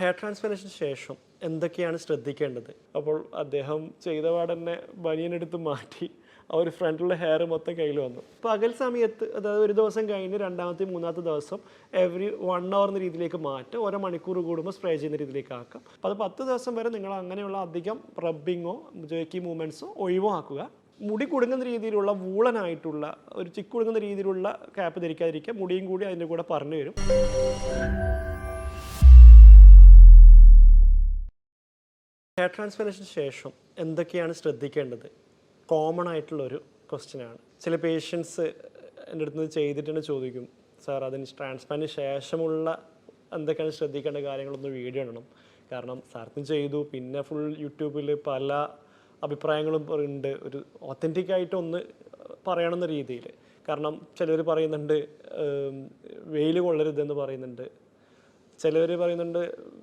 Hair ട്രാൻസ്പ്ലാന്റേഷന് ശേഷം എന്തൊക്കെയാണ് ശ്രദ്ധിക്കേണ്ടത്? അപ്പോൾ അദ്ദേഹം ചെയ്ത പാടന്നെ ബനിയനെടുത്ത് മാറ്റി ആ ഒരു ഫ്രണ്ടിലുള്ള ഹെയർ മൊത്തം കയ്യിൽ വന്നു. പകൽ സമയത്ത് അതായത് ഒരു ദിവസം കഴിഞ്ഞ് രണ്ടാമത്തെ മൂന്നാമത്തെ ദിവസം എവറി വൺ അവർ എന്ന രീതിയിലേക്ക് മാറ്റുക ഓരോ മണിക്കൂർ കൂടുമ്പോൾ സ്പ്രേ ചെയ്യുന്ന രീതിയിലേക്ക് ആക്കാം. അപ്പോൾ അത് പത്ത് ദിവസം വരെ നിങ്ങൾ അങ്ങനെയുള്ള അധികം റബ്ബിങ്ങോ ജേക്കി മൂവ്മെന്റ്സോ ഒഴിവാക്കുക മുടി കുടുങ്ങുന്ന രീതിയിലുള്ള വൂളനായിട്ടുള്ള ഒരു ചിക്ക് കുടുങ്ങുന്ന രീതിയിലുള്ള ക്യാപ്പ് ധരിക്കാതിരിക്കുക. മുടിയും കൂടി അതിന്റെ കൂടെ പറഞ്ഞു വരും. ഹെയർ ട്രാൻസ്പ്ലാന്റേഷന് ശേഷം എന്തൊക്കെയാണ് ശ്രദ്ധിക്കേണ്ടത്? കോമൺ ആയിട്ടുള്ള ഒരു ക്വസ്റ്റ്യൻ ആണ്. ചില പേഷ്യൻസ് എന്റെ അടുത്ത് നിന്ന് ചെയ്തിട്ടുണ്ട് ചോദിക്കും സാർ അതിന് ട്രാൻസ്പ്ലാന്റിന് ശേഷമുള്ള എന്തൊക്കെയാണ് ശ്രദ്ധിക്കേണ്ട കാര്യങ്ങളൊന്ന് വീഡിയോ ഇടണം. കാരണം സാർക്കും ചെയ്തു പിന്നെ ഫുൾ യൂട്യൂബിൽ പല അഭിപ്രായങ്ങളും ഉണ്ട്. ഒരു ഒത്തന്റിക് ആയിട്ടൊന്ന് പറയണമെന്ന രീതിയിൽ കാരണം ചിലർ പറയുന്നുണ്ട് വെയിൽ കൊള്ളരുതെന്ന് പറയുന്നുണ്ട്. ചിലവർ പറയുന്നുണ്ട്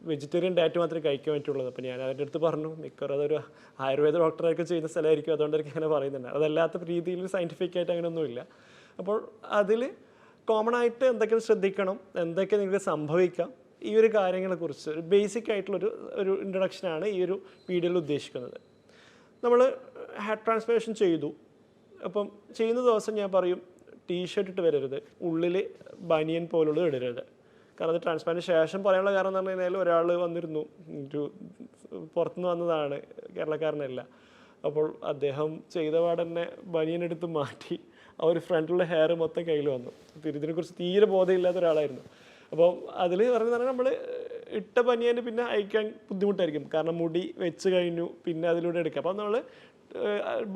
വെജിറ്റേറിയൻ ഡയറ്റ് മാത്രമേ കഴിക്കാൻ പറ്റുള്ളൂ. അപ്പോൾ ഞാൻ അവരുടെ അടുത്ത് പറഞ്ഞു മിക്കവാറും അതൊരു ആയുർവേദ ഡോക്ടറായിരിക്കും ചെയ്യുന്ന സ്ഥലമായിരിക്കും. അതുകൊണ്ടായിരിക്കും അങ്ങനെ പറയുന്നുണ്ട്. അതല്ലാത്ത രീതിയിൽ സയന്റിഫിക് ആയിട്ട് അങ്ങനെയൊന്നുമില്ല. അപ്പോൾ അതിൽ കോമൺ ആയിട്ട് എന്തൊക്കെ ശ്രദ്ധിക്കണം എന്തൊക്കെ നിങ്ങൾക്ക് സംഭവിക്കാം ഈ ഒരു കാര്യങ്ങളെക്കുറിച്ച് ഒരു ബേസിക് ആയിട്ടുള്ളൊരു ഒരു ഇൻട്രഡക്ഷനാണ് ഈ ഒരു വീഡിയോയിൽ ഉദ്ദേശിക്കുന്നത്. നമ്മൾ ഹെഡ് ട്രാൻസ്പ്ലേഷൻ ചെയ്തു. അപ്പം ചെയ്യുന്ന ദിവസം ഞാൻ പറയും ടീ ഷർട്ട് ഇട്ട് വരരുത്. ഉള്ളിൽ ബനിയൻ പോലുള്ളത് ഇടരുത്. കാരണം അത് ശേഷം പറയാനുള്ള കാരണം എന്ന് പറഞ്ഞു കഴിഞ്ഞാൽ ഒരാൾ വന്നിരുന്നു. ഒരു പുറത്തുനിന്ന് വന്നതാണ്. കേരളക്കാരനല്ല. അപ്പോൾ അദ്ദേഹം ചെയ്ത പാടന്നെ ബനിയനെടുത്ത് മാറ്റി ആ ഒരു ഫ്രണ്ടിലുള്ള ഹെയർ മൊത്തം കയ്യിൽ വന്നു. ഇതിനെക്കുറിച്ച് തീരെ ബോധമില്ലാത്ത ഒരാളായിരുന്നു. അപ്പോൾ അതിൽ പറഞ്ഞാൽ നമ്മൾ ഇട്ട പനിയെ പിന്നെ അയക്കാൻ ബുദ്ധിമുട്ടായിരിക്കും. കാരണം മുടി വെച്ച് കഴിഞ്ഞു പിന്നെ അതിലൂടെ എടുക്കുക അപ്പോൾ നമ്മൾ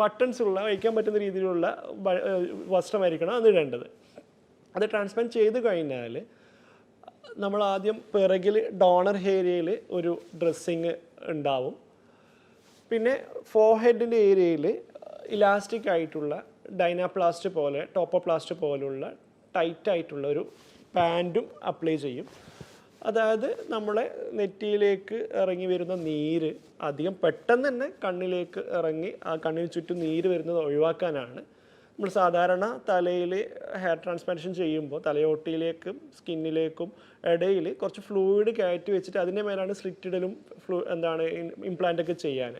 ബട്ടൺസ് ഉള്ള അയക്കാൻ പറ്റുന്ന രീതിയിലുള്ള വസ്ത്രമായിരിക്കണം അത് ഇടേണ്ടത്. അത് ട്രാൻസ്പ്ലാന്റ് ചെയ്ത് കഴിഞ്ഞാൽ നമ്മൾ ആദ്യം പിറകിൽ ഡോണർ ഏരിയയിൽ ഒരു ഡ്രസ്സിങ് ഉണ്ടാവും. പിന്നെ ഫോഹെഡിന്റെ ഏരിയയിൽ ഇലാസ്റ്റിക് ആയിട്ടുള്ള ഡൈനാപ്ലാസ്റ്റ് പോലെ ടോപ്പോപ്ലാസ്റ്റ് പോലുള്ള ടൈറ്റ് ആയിട്ടുള്ള ഒരു പാന്റും അപ്ലൈ ചെയ്യും. അതായത് നമ്മളെ നെറ്റിയിലേക്ക് ഇറങ്ങി വരുന്ന നീര് അധികം പെട്ടെന്ന് തന്നെ കണ്ണിലേക്ക് ഇറങ്ങി ആ കണ്ണിന് ചുറ്റും നീര് വരുന്നത് ഒഴിവാക്കാനാണ് നമ്മൾ സാധാരണ തലയിൽ ഹെയർ ട്രാൻസ്പ്ലാന്റേഷൻ ചെയ്യുമ്പോൾ തലയോട്ടിയിലേക്കും സ്കിന്നിലേക്കും ഇടയിൽ കുറച്ച് ഫ്ലൂയിഡ് കയറ്റി വെച്ചിട്ട് അതിന്റെ മേലാണ് സ്ലിറ്റിടലും ഫ്ലൂ എന്താണ് ഇംപ്ലാന്റ് ഒക്കെ ചെയ്യാൻ.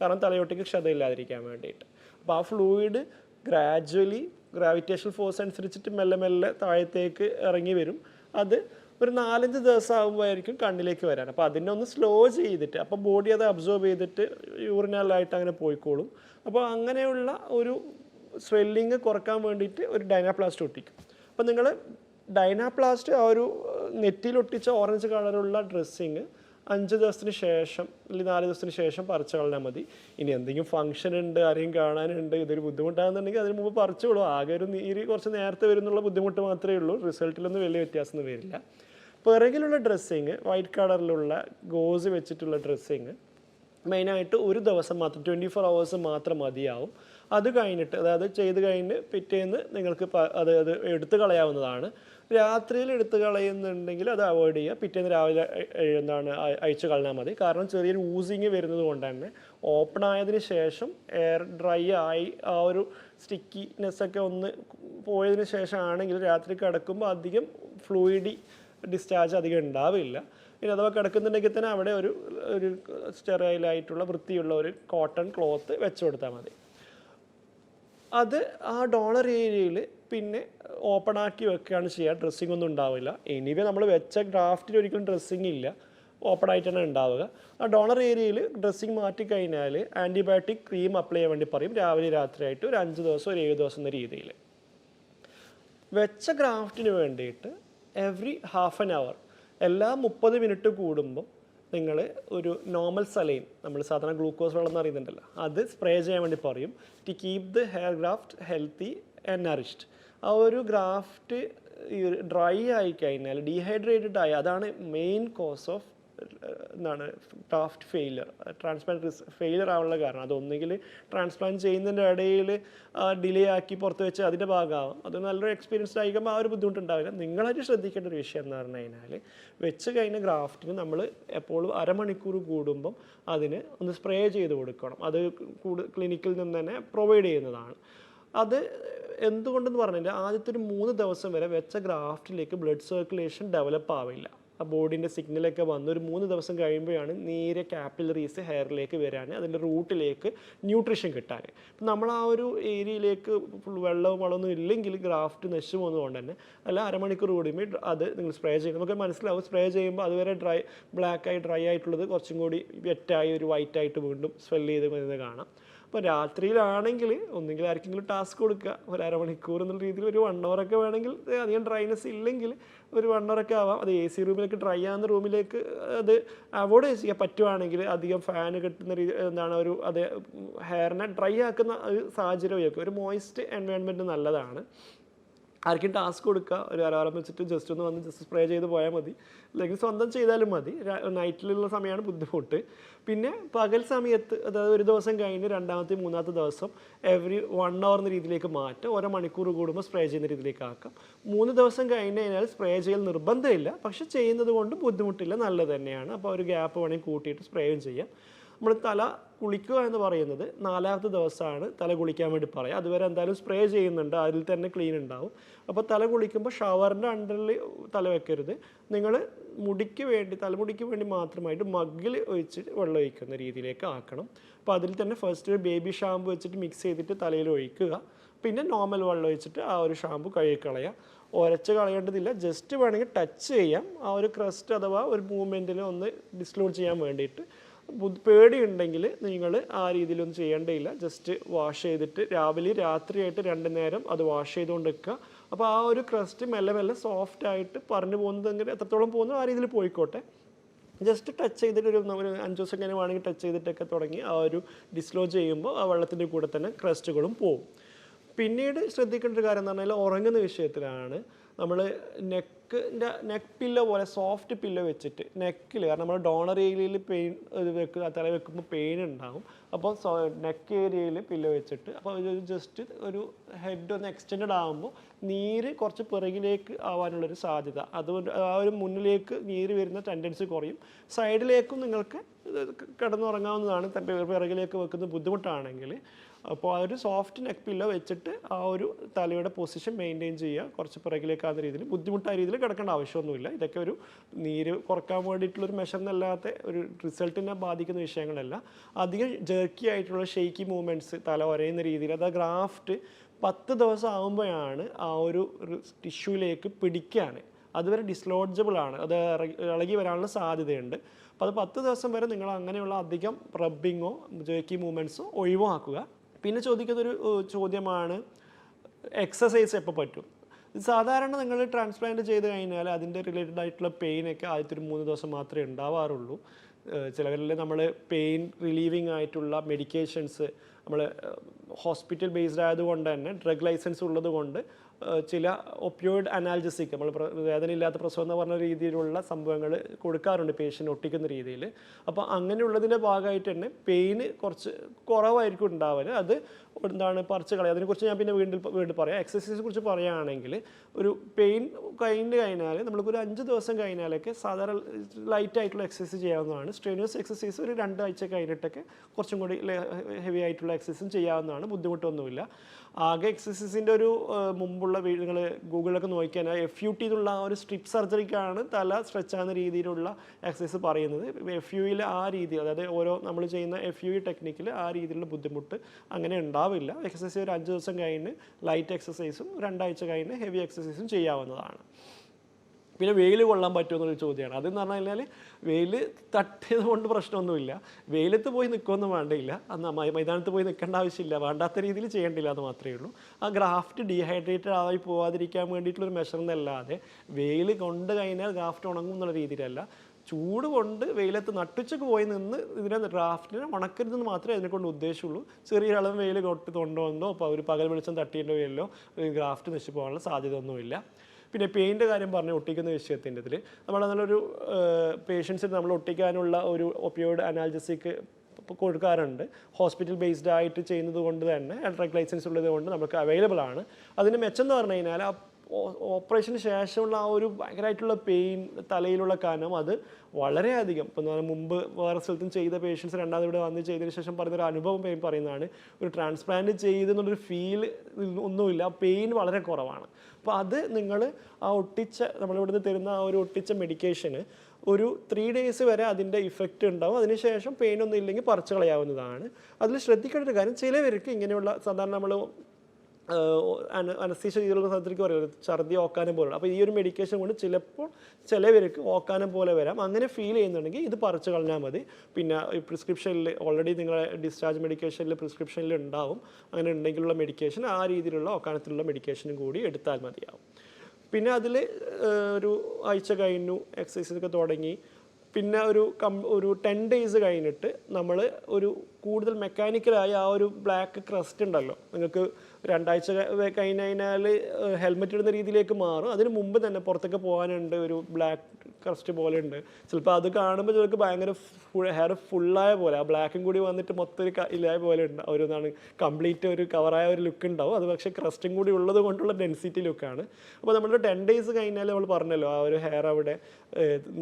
കാരണം തലയോട്ടിക്ക് ക്ഷതയില്ലാതിരിക്കാൻ വേണ്ടിയിട്ട്. അപ്പോൾ ആ ഫ്ലൂയിഡ് ഗ്രാജ്വലി ഗ്രാവിറ്റേഷൻ ഫോഴ്സ് അനുസരിച്ചിട്ട് മെല്ലെ മെല്ലെ താഴത്തേക്ക് ഇറങ്ങി വരും. അത് ഒരു നാലഞ്ച് ദിവസം ആകുമ്പോഴായിരിക്കും കണ്ണിലേക്ക് വരാൻ. അപ്പോൾ അതിനെ ഒന്ന് സ്ലോ ചെയ്തിട്ട് അപ്പോൾ ബോഡി അത് അബ്സോർബ് ചെയ്തിട്ട് യൂറിനലായിട്ട് അങ്ങനെ പോയിക്കോളും. അപ്പോൾ അങ്ങനെയുള്ള ഒരു സ്വെല്ലിങ് കുറയ്ക്കാൻ വേണ്ടിയിട്ട് ഒരു ഡൈനാപ്ലാസ്റ്റ് ഒട്ടിക്കും. അപ്പോൾ നിങ്ങൾ ഡൈനാപ്ലാസ്റ്റ് ആ ഒരു നെറ്റിയിൽ ഒട്ടിച്ച ഓറഞ്ച് കളറുള്ള ഡ്രസ്സിങ് അഞ്ച് ദിവസത്തിന് ശേഷം അല്ലെങ്കിൽ നാല് ദിവസത്തിന് ശേഷം പറിച്ചു കളഞ്ഞാൽ മതി. ഇനി എന്തെങ്കിലും ഫംഗ്ഷൻ ഉണ്ട് ആരെയും കാണാനുണ്ട് ഇതൊരു ബുദ്ധിമുട്ടാണെന്നുണ്ടെങ്കിൽ അതിന് മുമ്പ് പറിച്ചോളൂ ആകെ ഒരു നീര് കുറച്ച് നേരത്തെ വരുന്നുള്ള ബുദ്ധിമുട്ട് മാത്രമേ ഉള്ളൂ. റിസൾട്ടിലൊന്നും വലിയ വ്യത്യാസമൊന്നും വരില്ല. പിറകിലുള്ള ഡ്രസ്സിങ് വൈറ്റ് കളറിലുള്ള ഗോസ് വെച്ചിട്ടുള്ള ഡ്രസ്സിങ് മെയിനായിട്ട് ഒരു ദിവസം മാത്രം ട്വന്റി ഫോർ അവേഴ്സ് മാത്രം മതിയാവും. അത് കഴിഞ്ഞിട്ട് അതായത് ചെയ്ത് കഴിഞ്ഞ് പിറ്റേന്ന് നിങ്ങൾക്ക് അത് അത് എടുത്തു കളയാവുന്നതാണ്. രാത്രിയിൽ എടുത്തു കളയുന്നുണ്ടെങ്കിൽ അത് അവോയ്ഡ് ചെയ്യുക. പിറ്റേന്ന് രാവിലെ എന്താണ് അയച്ചു കളഞ്ഞാൽ മതി. കാരണം ചെറിയൊരു ഊസിങ് വരുന്നത് കൊണ്ട് തന്നെ ഓപ്പൺ ആയതിന് ശേഷം എയർ ഡ്രൈ ആയി ആ ഒരു സ്റ്റിക്കിനെസ് ഒക്കെ ഒന്ന് പോയതിന് ശേഷം ആണെങ്കിൽ രാത്രി കിടക്കുമ്പോൾ അധികം ഫ്ലൂയിഡി ഡിസ്ചാർജ് അധികം ഉണ്ടാവില്ല. ഇനി അഥവാ കിടക്കുന്നുണ്ടെങ്കിൽ തന്നെ അവിടെ ഒരു ഒരു സ്റ്റെറൈലായിട്ടുള്ള വൃത്തിയുള്ള ഒരു കോട്ടൺ ക്ലോത്ത് വെച്ചു കൊടുത്താൽ മതി. അത് ആ ഡോളർ ഏരിയയിൽ പിന്നെ ഓപ്പൺ ആക്കി വെക്കുകയാണ് ചെയ്യുക. ഡ്രസ്സിംഗ് ഒന്നും ഉണ്ടാവില്ല. എനിവേ നമ്മൾ വെച്ച ഗ്രാഫ്റ്റിൽ ഒരിക്കലും ഡ്രസ്സിംഗ് ഇല്ല. ഓപ്പൺ ആയിട്ട് തന്നെ ഉണ്ടാവുക. ആ ഡോണർ ഏരിയയിൽ ഡ്രസ്സിങ് മാറ്റി കഴിഞ്ഞാൽ ആന്റിബയോട്ടിക് ക്രീം അപ്ലൈ ചെയ്യാൻ വേണ്ടി പറയും. രാവിലെ രാത്രിയായിട്ട് ഒരു അഞ്ച് ദിവസം ഒരു ഏഴ് ദിവസം എന്ന രീതിയിൽ. വെച്ച ഗ്രാഫ്റ്റിന് വേണ്ടിയിട്ട് എവറി ഹാഫ് ആൻ അവർ എല്ലാ മുപ്പത് മിനിറ്റ് കൂടുമ്പോൾ നിങ്ങൾ ഒരു നോർമൽ സലൈൻ നമ്മൾ സാധാരണ ഗ്ലൂക്കോസ് വെള്ളം എന്ന് അറിയുന്നുണ്ടല്ലോ അത് സ്പ്രേ ചെയ്യാൻ വേണ്ടി പറയും to keep the hair graft healthy and nourished ആ ഒരു ഗ്രാഫ്റ്റ് ഡ്രൈ ആയി കഴിഞ്ഞാൽ ഡീഹൈഡ്രേറ്റഡ് ആയി അതാണ് മെയിൻ കോസ് ഓഫ് എന്താണ് ടാഫ്റ്റ് ഫെയിലർ ട്രാൻസ്പ്ലാന്റ് ഫെയിലർ ആവാനുള്ള കാരണം. അതൊന്നുകിൽ ട്രാൻസ്പ്ലാന്റ് ചെയ്യുന്നതിന്റെ ഇടയിൽ ഡിലേ ആക്കി പുറത്ത് വെച്ച് അതിന്റെ ഭാഗമാവാം. അത് നല്ലൊരു എക്സ്പീരിയൻസ് ആയിരിക്കുമ്പോൾ ആ ഒരു ബുദ്ധിമുട്ടുണ്ടാവില്ല. നിങ്ങളായിട്ട് ശ്രദ്ധിക്കേണ്ട ഒരു വിഷയം എന്ന് പറഞ്ഞു കഴിഞ്ഞാൽ വെച്ച് കഴിഞ്ഞ ഗ്രാഫ്റ്റിന് നമ്മൾ എപ്പോഴും അരമണിക്കൂർ കൂടുമ്പം അതിന് ഒന്ന് സ്പ്രേ ചെയ്ത് കൊടുക്കണം. അത് ക്ലിനിക്കിൽ നിന്ന് തന്നെ പ്രൊവൈഡ് ചെയ്യുന്നതാണ്. അത് എന്തുകൊണ്ടെന്ന് പറഞ്ഞാൽ ആദ്യത്തെ ഒരു മൂന്ന് ദിവസം വരെ വെച്ച ഗ്രാഫ്റ്റിലേക്ക് ബ്ലഡ് സർക്കുലേഷൻ ഡെവലപ്പ് ആവില്ല. ആ ബോഡിന്റെ സിഗ്നലൊക്കെ വന്ന് ഒരു മൂന്ന് ദിവസം കഴിയുമ്പോഴാണ് നേരെ കാപ്പിലറീസ് ഹെയറിലേക്ക് വരാൻ അതിന്റെ റൂട്ടിലേക്ക് ന്യൂട്രീഷൻ കിട്ടാൻ. അപ്പം നമ്മൾ ആ ഒരു ഏരിയയിലേക്ക് ഫുൾ വെള്ളവും വളമൊന്നും ഇല്ലെങ്കിൽ ഗ്രാഫ്റ്റ് നശിച്ചു പോകുന്നതുകൊണ്ട് തന്നെ അല്ല അരമണിക്കൂർ കൂടുമ്പോൾ അത് നിങ്ങൾ സ്പ്രേ ചെയ്യും നമുക്ക് മനസ്സിലാവും സ്പ്രേ ചെയ്യുമ്പോൾ അതുവരെ ഡ്രൈ ബ്ലാക്കായി ഡ്രൈ ആയിട്ടുള്ളത് കുറച്ചും കൂടി വെറ്റായി ഒരു വൈറ്റായിട്ട് വീണ്ടും സ്വെല്ല് ചെയ്ത് വരുന്നത് കാണാം. അപ്പോൾ രാത്രിയിലാണെങ്കിൽ ഒന്നുകിൽ ആർക്കെങ്കിലും ടാസ്ക് കൊടുക്കുക. ഒരു അരമണിക്കൂർ എന്നുള്ള രീതിയിൽ ഒരു വൺ ഒക്കെ വേണമെങ്കിൽ അധികം ഡ്രൈനെസ് ഇല്ലെങ്കിൽ ഒരു വൺ ഒക്കെ ആവാം. അത് എ സി റൂമിലേക്ക് ഡ്രൈ ആകുന്ന റൂമിലേക്ക് അത് അവോയ്ഡ് ചെയ്യാൻ പറ്റുവാണെങ്കിൽ അധികം ഫാൻ കിട്ടുന്ന രീതി എന്താണ് ഒരു അത് ഹെയറിനെ ഡ്രൈ ആക്കുന്ന ഒരു സാഹചര്യമൊക്കെ ഒരു മോയിസ്റ്റ് എൻവയോൺമെന്റ് നല്ലതാണ്. ആർക്കും ടാസ്ക് കൊടുക്കുക. ഒരു അലാറം വെച്ചിട്ട് ജസ്റ്റ് ഒന്ന് വന്ന് ജസ്റ്റ് സ്പ്രേ ചെയ്ത് പോയാൽ മതി. അല്ലെങ്കിൽ സ്വന്തം ചെയ്താലും മതി. നൈറ്റിലുള്ള സമയമാണ് ബുദ്ധിമുട്ട്. പിന്നെ പകൽ സമയത്ത് അതായത് ഒരു ദിവസം കഴിഞ്ഞ് രണ്ടാമത്തെ മൂന്നാമത്തെ ദിവസം എവറി വൺ അവർ എന്ന രീതിയിലേക്ക് മാറ്റാം. ഓരോ മണിക്കൂർ കൂടുമ്പോൾ സ്പ്രേ ചെയ്യുന്ന രീതിയിലേക്ക് ആക്കാം. മൂന്ന് ദിവസം കഴിഞ്ഞ് കഴിഞ്ഞാൽ സ്പ്രേ ചെയ്യൽ നിർബന്ധമില്ല. പക്ഷെ ചെയ്യുന്നത് കൊണ്ട് ബുദ്ധിമുട്ടില്ല. നല്ലത് തന്നെയാണ്. അപ്പോൾ ഒരു ഗ്യാപ്പ് വേണമെങ്കിൽ കൂട്ടിയിട്ട് സ്പ്രേയും ചെയ്യാം. നമ്മൾ തല കുളിക്കുക എന്ന് പറയുന്നത് നാലാമത്തെ ദിവസമാണ് തല കുളിക്കാൻ വേണ്ടി പറയുക അതുവരെ എന്തായാലും സ്പ്രേ ചെയ്യുന്നുണ്ട്. അതിൽ തന്നെ ക്ലീൻ ഉണ്ടാവും. അപ്പോൾ തല കുളിക്കുമ്പോൾ ഷവറിന്റെ അണ്ടറിൽ തല വെക്കരുത്. നിങ്ങൾ മുടിക്ക് വേണ്ടി തലമുടിക്ക് വേണ്ടി മാത്രമായിട്ട് മഗ്ഗിൽ ഒഴിച്ച് വെള്ളം ഒഴിക്കുന്ന രീതിയിലേക്ക് ആക്കണം. അപ്പോൾ അതിൽ തന്നെ ഫസ്റ്റ് ബേബി ഷാമ്പു വെച്ചിട്ട് മിക്സ് ചെയ്തിട്ട് തലയിൽ ഒഴിക്കുക. പിന്നെ നോർമൽ വെള്ളം ഒഴിച്ചിട്ട് ആ ഒരു ഷാമ്പു കഴുകിക്കളയുക ഉരച്ച് കളയേണ്ടതില്ല. ജസ്റ്റ് വേണമെങ്കിൽ ടച്ച് ചെയ്യാം. ആ ഒരു ക്രസ്റ്റ് അഥവാ ഒരു മൂവ്മെന്റിൽ ഒന്ന് ഡിസ്ലോഡ് ചെയ്യാൻ വേണ്ടിയിട്ട്. പേടിയുണ്ടെങ്കിൽ നിങ്ങൾ ആ രീതിയിലൊന്നും ചെയ്യേണ്ടയില്ല. ജസ്റ്റ് വാഷ് ചെയ്തിട്ട് രാവിലെ രാത്രിയായിട്ട് രണ്ട് നേരം അത് വാഷ് ചെയ്തുകൊണ്ട് വെക്കുക അപ്പോൾ ആ ഒരു ക്രസ്റ്റ് മെല്ലെ മെല്ലെ സോഫ്റ്റ് ആയിട്ട് പറഞ്ഞു പോകുന്നത് എത്രത്തോളം പോകുന്നു ആ രീതിയിൽ പോയിക്കോട്ടെ. ജസ്റ്റ് ടച്ച് ചെയ്തിട്ട് ഒരു ഒരു അഞ്ച് ദിവസം ഇങ്ങനെ വേണമെങ്കിൽ ടച്ച് ചെയ്തിട്ടൊക്കെ തുടങ്ങി ആ ഒരു ഡിസ്ലോജ് ചെയ്യുമ്പോൾ ആ വെള്ളത്തിന്റെ കൂടെ തന്നെ ക്രസ്റ്റുകളും പോവും. പിന്നീട് ശ്രദ്ധിക്കേണ്ട ഒരു കാര്യം എന്ന് പറഞ്ഞാൽ ഉറങ്ങുന്ന വിഷയത്തിലാണ്. നമ്മൾ നെക്കിന്റെ നെക്ക് പില്ല പോലെ സോഫ്റ്റ് പില്ല വെച്ചിട്ട് നെക്കിൽ കാരണം നമ്മൾ ഡോണർ ഏരിയയിൽ പെയിൻ വെക്കുക തല വെക്കുമ്പോൾ പെയിൻ ഉണ്ടാകും അപ്പോൾ നെക്ക് ഏരിയയിൽ പില്ല വെച്ചിട്ട് അപ്പോൾ ജസ്റ്റ് ഒരു ഹെഡ് ഒന്ന് എക്സ്റ്റെൻഡ് ആകുമ്പോൾ നീര് കുറച്ച് പിറകിലേക്ക് ആവാനുള്ളൊരു സാധ്യത. അതുകൊണ്ട് ആ ഒരു മുന്നിലേക്ക് നീര് വരുന്ന ടെൻഡൻസി കുറയും. സൈഡിലേക്കും നിങ്ങൾക്ക് കിടന്നുറങ്ങാവുന്നതാണ്. തന്റെ പിറകിലേക്ക് വെക്കുന്ന ബുദ്ധിമുട്ടാണെങ്കിൽ അപ്പോൾ ആ ഒരു സോഫ്റ്റ് നെക്ക് പില്ലോ വെച്ചിട്ട് ആ ഒരു തലയുടെ പൊസിഷൻ മെയിന്റെയിൻ ചെയ്യുക. കുറച്ച് പിറകിലേക്കാവുന്ന രീതിയിൽ ബുദ്ധിമുട്ടായ രീതിയിൽ കിടക്കേണ്ട ആവശ്യമൊന്നുമില്ല. ഇതൊക്കെ ഒരു നീര് കുറയ്ക്കാൻ വേണ്ടിയിട്ടുള്ളൊരു മെഷർ എന്നല്ലാത്ത ഒരു റിസൾട്ടിനെ ബാധിക്കുന്ന വിഷയങ്ങളല്ല. അധികം ജെർക്കി ആയിട്ടുള്ള ഷെയ്ക്കി മൂവ്മെന്റ്സ് തല ഒരയുന്ന രീതിയിൽ അത് ഗ്രാഫ്റ്റ് പത്ത് ദിവസം ആകുമ്പോഴാണ് ആ ഒരു ടിഷ്യൂലേക്ക് പിടിക്കാൻ അതുവരെ ഡിസ്ലോഡ്ജബിൾ ആണ്. അത് ഇളകി വരാനുള്ള സാധ്യതയുണ്ട്. അപ്പോൾ അത് പത്ത് ദിവസം വരെ നിങ്ങൾ അങ്ങനെയുള്ള അധികം റബ്ബിങ്ങോ ജോക്കി മൂവ്മെന്റ്സോ ഒഴിവാക്കുക പിന്നെ ചോദിക്കുന്നൊരു ചോദ്യമാണ് എക്സസൈസ് എപ്പോൾ പറ്റും? സാധാരണ നിങ്ങൾ ട്രാൻസ്പ്ലാന്റ് ചെയ്ത് കഴിഞ്ഞാൽ അതിന്റെ റിലേറ്റഡ് ആയിട്ടുള്ള പെയിനൊക്കെ ആദ്യത്തെ ഒരു മൂന്ന് ദിവസം മാത്രമേ ഉണ്ടാവാറുള്ളൂ. ചിലവരിൽ നമ്മൾ പെയിൻ റിലീവിങ് ആയിട്ടുള്ള മെഡിക്കേഷൻസ് നമ്മൾ ഹോസ്പിറ്റൽ ബേസ്ഡ് ആയതുകൊണ്ട് തന്നെ ഡ്രഗ് ലൈസൻസ് ഉള്ളത് കൊണ്ട് ചില ഒപ്പിയോയിഡ് അനാൽജസിക് നമ്മൾ വേദനയില്ലാത്ത പ്രസവം എന്ന് പറഞ്ഞ രീതിയിലുള്ള സംഭവങ്ങൾ കൊടുക്കാറുണ്ട് പേഷ്യന്റ് ഒട്ടിക്കുന്ന രീതിയിൽ. അപ്പോൾ അങ്ങനെയുള്ളതിന്റെ ഭാഗമായിട്ട് തന്നെ പെയിന് കുറച്ച് കുറവായിരിക്കും ഉണ്ടാവൽ. അത് എന്താണ് പറിച്ച് കളയുക. അതിനെക്കുറിച്ച് ഞാൻ പിന്നെ വീണ്ടും വീണ്ടും പറയാം. എക്സസൈസിനെ കുറിച്ച് പറയുകയാണെങ്കിൽ ഒരു പെയിൻ കഴിഞ്ഞ് കഴിഞ്ഞാൽ നമ്മൾക്കൊരു അഞ്ച് ദിവസം കഴിഞ്ഞാലൊക്കെ സാധാരണ ലൈറ്റ് ആയിട്ടുള്ള എക്സസൈസ് ചെയ്യാവുന്നതാണ്. സ്ട്രെയിനേഴ്സ് എക്സസൈസ് ഒരു രണ്ടാഴ്ച കഴിഞ്ഞിട്ടൊക്കെ കുറച്ചും കൂടി ഹെവി ആയിട്ടുള്ള എക്സസൈസും ചെയ്യാവുന്നതാണ്. ബുദ്ധിമുട്ടൊന്നുമില്ല. ആകെ എക്സസൈസിന്റെ ഒരു മുമ്പുള്ള നിങ്ങൾ ഗൂഗിളിലൊക്കെ നോക്കിയാൽ എഫ് യു ടി എന്നുള്ള ആ ഒരു സ്ട്രിപ്പ് സർജറിക്കാണ് തല സ്ട്രെച്ച് ആകുന്ന രീതിയിലുള്ള എക്സസൈസ് പറയുന്നത്. എഫ് യുയിൽ ആ രീതി അതായത് ഓരോ നമ്മൾ ചെയ്യുന്ന എഫ് യു ടെക്നിക്കിൽ ആ രീതിയിലുള്ള ബുദ്ധിമുട്ട് അങ്ങനെ ഉണ്ടാവില്ല. എക്സസൈസ് ഒരു അഞ്ച് ദിവസം കഴിഞ്ഞ് ലൈറ്റ് എക്സസൈസും രണ്ടാഴ്ച കഴിഞ്ഞ് ഹെവി എക്സസൈസും ചെയ്യാവുന്നതാണ്. പിന്നെ വെയിൽ കൊള്ളാൻ പറ്റുമോ എന്നൊരു ചോദ്യമാണ്. അതെന്ന് പറഞ്ഞു കഴിഞ്ഞാൽ വെയിൽ തട്ടിയത് കൊണ്ട് പ്രശ്നമൊന്നുമില്ല. വെയിലത്ത് പോയി നിൽക്കുമൊന്നും വേണ്ടിയില്ല. അന്ന് മൈതാനത്ത് പോയി നിൽക്കേണ്ട ആവശ്യമില്ല. വേണ്ടാത്ത രീതിയിൽ ചെയ്യേണ്ടില്ല അത് മാത്രമേ ഉള്ളൂ. ആ ഗ്രാഫ്റ്റ് ഡീഹൈഡ്രേറ്റഡ് ആയി പോവാതിരിക്കാൻ വേണ്ടിയിട്ടുള്ളൊരു മെഷർ എന്നല്ലാതെ വെയിൽ കൊണ്ട് കഴിഞ്ഞാൽ ഗ്രാഫ്റ്റ് ഉണങ്ങും എന്നുള്ള രീതിയിലല്ല. ചൂട് കൊണ്ട് വെയിലത്ത് നട്ടുച്ചക്ക് പോയി നിന്ന് ഇതിനെ ഡ്രാഫ്റ്റിനെ ഉണക്കരുതെന്ന് മാത്രമേ അതിനെക്കൊണ്ട് ഉദ്ദേശമുള്ളൂ ചെറിയ അളവ് വെയിൽ കൊട്ടി കൊണ്ടുവന്നോ അപ്പോൾ ഒരു പകൽ വെളിച്ചം തട്ടിയതിന്റെ വെയിലോ ഗ്രാഫ്റ്റ് നശിച്ചു പോകാനുള്ള സാധ്യത ഒന്നുമില്ല പിന്നെ പെയിന്റെ കാര്യം പറഞ്ഞു ഒട്ടിക്കുന്ന വിഷയത്തിന്റെ ഇതിൽ നമ്മൾ നല്ലൊരു പേഷ്യൻസിന് നമ്മൾ ഒട്ടിക്കാനുള്ള ഒരു ഒപ്പിയോയിഡ് അനാൽജസിക്ക് കൊടുക്കാറുണ്ട്. ഹോസ്പിറ്റൽ ബേസ്ഡ് ആയിട്ട് ചെയ്യുന്നത് കൊണ്ട് തന്നെ ഇലക്ട്രിക് ലൈസൻസ് ഉള്ളത് കൊണ്ട് നമുക്ക് അവൈലബിൾ ആണ്. അതിന് മെച്ചം എന്ന് പറഞ്ഞു കഴിഞ്ഞാൽ ആ ഓപ്പറേഷന് ശേഷമുള്ള ആ ഒരു ഭയങ്കരമായിട്ടുള്ള പെയിൻ തലയിലുള്ള കനം അത് വളരെയധികം. ഇപ്പം പറഞ്ഞാൽ മുമ്പ് വേറെ സ്ഥലത്തും ചെയ്ത പേഷ്യൻസ് രണ്ടാമത് ഇവിടെ വന്ന് ചെയ്തതിന് ശേഷം പറയുന്ന ഒരു അനുഭവം പറയുന്നതാണ്. ഒരു ട്രാൻസ്പ്ലാന്റ് ചെയ്തെന്നുള്ളൊരു ഫീൽ ഒന്നുമില്ല. പെയിൻ വളരെ കുറവാണ്. അപ്പോൾ അത് നിങ്ങൾ ആ ഒട്ടിച്ച നമ്മളിവിടുന്ന് തരുന്ന ആ ഒരു ഒട്ടിച്ച മെഡിക്കേഷന് ഒരു ത്രീ ഡേയ്സ് വരെ അതിന്റെ ഇഫക്റ്റ് ഉണ്ടാവും. അതിനുശേഷം പെയിൻ ഒന്നും ഇല്ലെങ്കിൽ പറിച്ചു കളയാവുന്നതാണ്. അതിൽ ശ്രദ്ധിക്കേണ്ട ഒരു കാര്യം ചിലവർക്ക് ഇങ്ങനെയുള്ള സാധാരണ നമ്മൾ അനസ്തീഷ രീതിയിലുള്ള സർജറിക്ക് പറയുന്നത് ഛർദി ഓക്കാനം പോലുള്ള. അപ്പോൾ ഈ ഒരു മെഡിക്കേഷൻ കൊണ്ട് ചിലപ്പോൾ ചിലവർക്ക് ഓക്കാനം പോലെ വരാം. അങ്ങനെ ഫീൽ ചെയ്യുന്നുണ്ടെങ്കിൽ ഇത് പറിച്ചു കളഞ്ഞാൽ മതി. പിന്നെ ഈ പ്രിസ്ക്രിപ്ഷനിൽ ഓൾറെഡി നിങ്ങളെ ഡിസ്ചാർജ് മെഡിക്കേഷനിൽ പ്രിസ്ക്രിപ്ഷനിൽ ഉണ്ടാവും. അങ്ങനെ ഉണ്ടെങ്കിലുള്ള മെഡിക്കേഷൻ ആ രീതിയിലുള്ള ഓക്കാനത്തിലുള്ള മെഡിക്കേഷനും കൂടി എടുത്താൽ മതിയാവും. പിന്നെ അതിൽ ഒരു ആഴ്ച കഴിഞ്ഞു എക്സസൈസൊക്കെ തുടങ്ങി പിന്നെ ഒരു കം ഒരു ടെൻ ഡേയ്സ് കഴിഞ്ഞിട്ട് നമ്മൾ ഒരു കൂടുതൽ മെക്കാനിക്കലായി ആ ഒരു ബ്ലാക്ക് ക്രസ്റ്റ് ഉണ്ടല്ലോ. നിങ്ങൾക്ക് രണ്ടാഴ്ച കഴിഞ്ഞ് കഴിഞ്ഞാൽ ഹെൽമെറ്റ് ഇടുന്ന രീതിയിലേക്ക് മാറും. അതിന് മുമ്പ് തന്നെ പുറത്തേക്ക് പോകാനുണ്ട് ഒരു ബ്ലാക്ക് ക്രസ്റ്റ് പോലെ ഉണ്ട് ചിലപ്പോൾ അത് കാണുമ്പോൾ ചിലർക്ക് ഭയങ്കര ഹെയർ ഫുള്ളായ പോലെ. ആ ബ്ലാക്കും കൂടി വന്നിട്ട് മൊത്തം ഒരു ഇല്ലായ പോലെ ഉണ്ട്. ഒരു എന്താണ് കംപ്ലീറ്റ് ഒരു കവറായ ഒരു ലുക്ക് ഉണ്ടാവും. അത് പക്ഷേ ക്രസ്റ്റും കൂടി ഉള്ളത് കൊണ്ടുള്ള ഡെൻസിറ്റി ലുക്കാണ് അപ്പോൾ നമ്മൾ ടെൻ ഡേയ്സ് കഴിഞ്ഞാൽ നമ്മൾ പറഞ്ഞല്ലോ ആ ഒരു ഹെയർ അവിടെ